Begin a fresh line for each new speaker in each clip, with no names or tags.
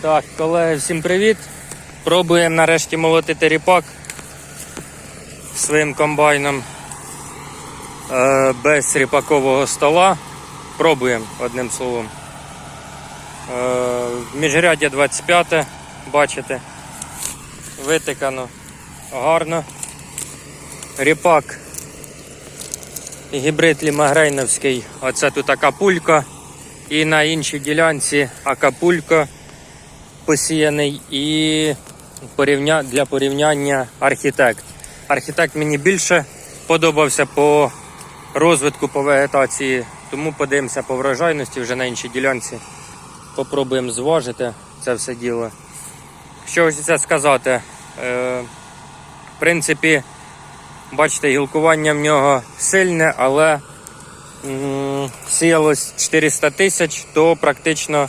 Так, колеги, всім привіт. Пробуємо нарешті молотити ріпак своїм комбайном е, без ріпакового стола. Пробуємо одним словом. Е, міжряддя 25, бачите, витикано гарно. Ріпак гібрид лімагрейновський. Оце тут акапулька. І на іншій ділянці акапулька посіяний і порівня... для порівняння архітект. Архітект мені більше подобався по розвитку по вегетації, тому подивимося по врожайності вже на іншій ділянці. Попробуємо зважити це все діло. Що хочеться сказати? Е, в принципі, бачите, гілкування в нього сильне, але сіялось 400 тисяч, то практично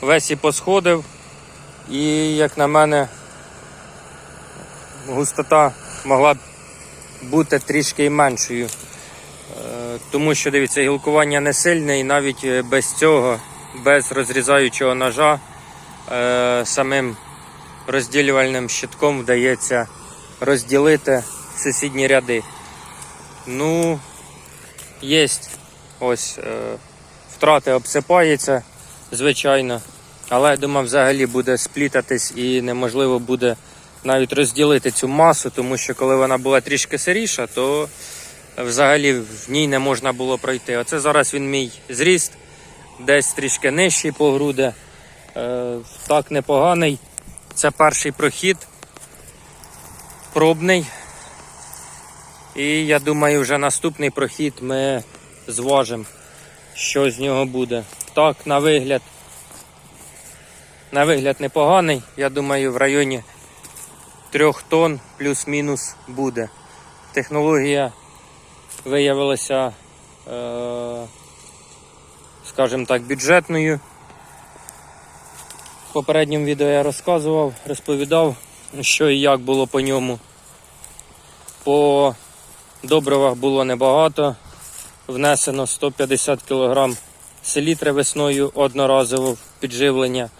весь і посходив. І, як на мене, густота могла б бути трішки і меншою. Е, Тому що дивіться, гілкування не сильне і навіть е, без цього, без розрізаючого ножа, е, самим розділювальним щитком вдається розділити сусідні ряди. Ну, є ось е, втрати обсипається, звичайно. Але я думаю, взагалі буде сплітатись і неможливо буде навіть розділити цю масу, тому що коли вона була трішки сиріша, то взагалі в ній не можна було пройти. Оце зараз він мій зріст, десь трішки нижчий по груди. Е, так непоганий. Це перший прохід, пробний. І я думаю, вже наступний прохід ми зважимо, що з нього буде. Так, на вигляд. На вигляд непоганий. Я думаю, в районі 3 тонн плюс-мінус буде. Технологія виявилася, е, скажімо так, бюджетною. В попередньому відео я розказував, розповідав, що і як було по ньому. По добривах було небагато. Внесено 150 кг селітри весною одноразово підживлення.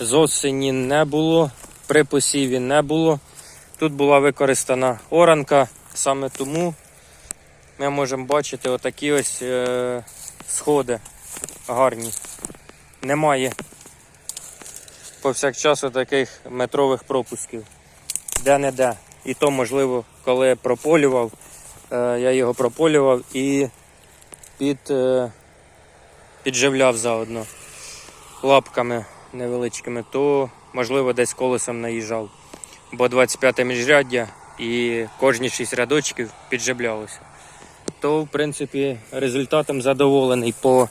З осені не було, при посіві не було. Тут була використана оранка, саме тому ми можемо бачити отакі ось е, сходи гарні. Немає повсякчас таких метрових пропусків. Де-не-де. І то, можливо, коли прополював, е, я його прополював і під, е, підживляв заодно лапками невеличкими, то можливо десь колесом наїжджав. Бо 25 міжряддя і кожні 6 рядочків підживлялося. То, в принципі, результатом задоволений, по,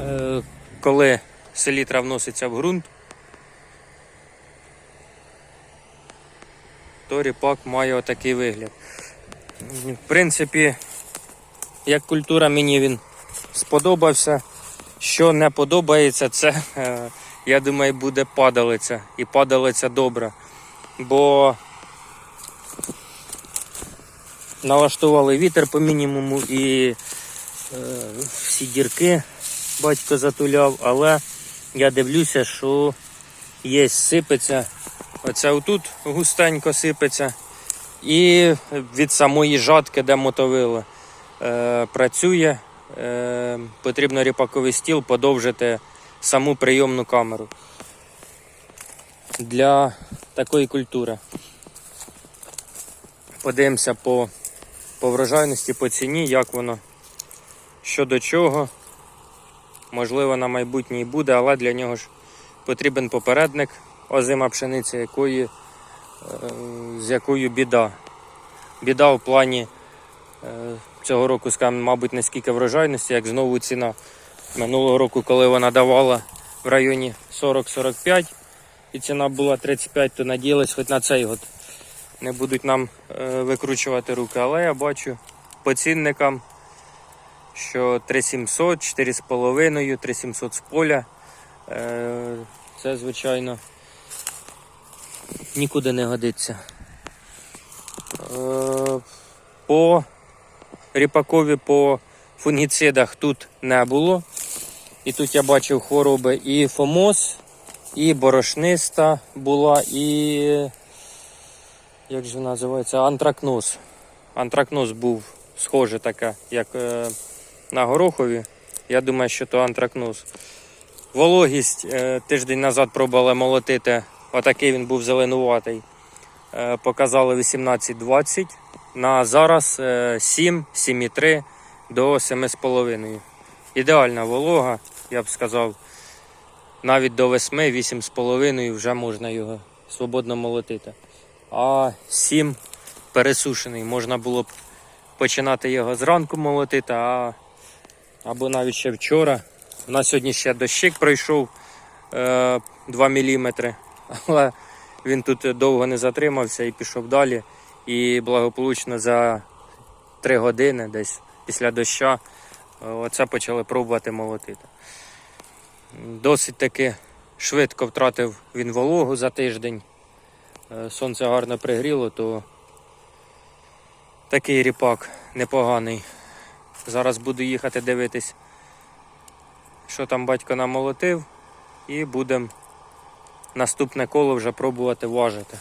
е, коли селітра вноситься в ґрунт, то ріпак має отакий вигляд. В принципі, як культура мені він сподобався. Що не подобається, це, е, я думаю, буде падалиця. І падалиця добра. Бо налаштували вітер по мінімуму і е, всі дірки батько затуляв, але я дивлюся, що є сипеться. Оце отут густенько сипеться. І від самої жатки, де мотовило, е, працює. Е, потрібно ріпаковий стіл подовжити саму прийомну камеру для такої культури. Подивимося по, по врожайності, по ціні, як воно, що до чого. Можливо, на майбутнє і буде, але для нього ж потрібен попередник озима пшениці, якої, е, з якою біда. Біда в плані е, цього року, скажімо, мабуть, не скільки врожайності, як знову ціна. Минулого року, коли вона давала в районі 40-45 і ціна була 35, то надіялись хоч на цей год не будуть нам е, викручувати руки. Але я бачу по цінникам, що 3700, 4,5, 3700 з поля. Е, це, звичайно, нікуди не годиться. Е, по ріпакові по фунгіцидах тут не було. І тут я бачив хвороби і фомоз, і борошниста була, і. Як же називається? Антракноз. Антракноз був схожий таке, як е, на горохові. Я думаю, що то антракноз. Вологість е, тиждень назад пробували молотити. Отакий він був зеленуватий. Е, показали 18-20. На зараз е, 7, 7,3 до 7,5. Ідеальна волога, я б сказав. Навіть до 8, 8,5 вже можна його свободно молотити. А 7 пересушений. Можна було б починати його зранку молотити, а, або навіть ще вчора. У нас сьогодні ще дощик пройшов е, 2 мм, але він тут довго не затримався і пішов далі. І благополучно за 3 години десь після доща е, оце почали пробувати молотити. Досить таки швидко втратив він вологу за тиждень. Е, Сонце гарно пригріло, то такий ріпак непоганий. Зараз буду їхати дивитись, що там батько намолотив, і будемо наступне коло вже пробувати важити.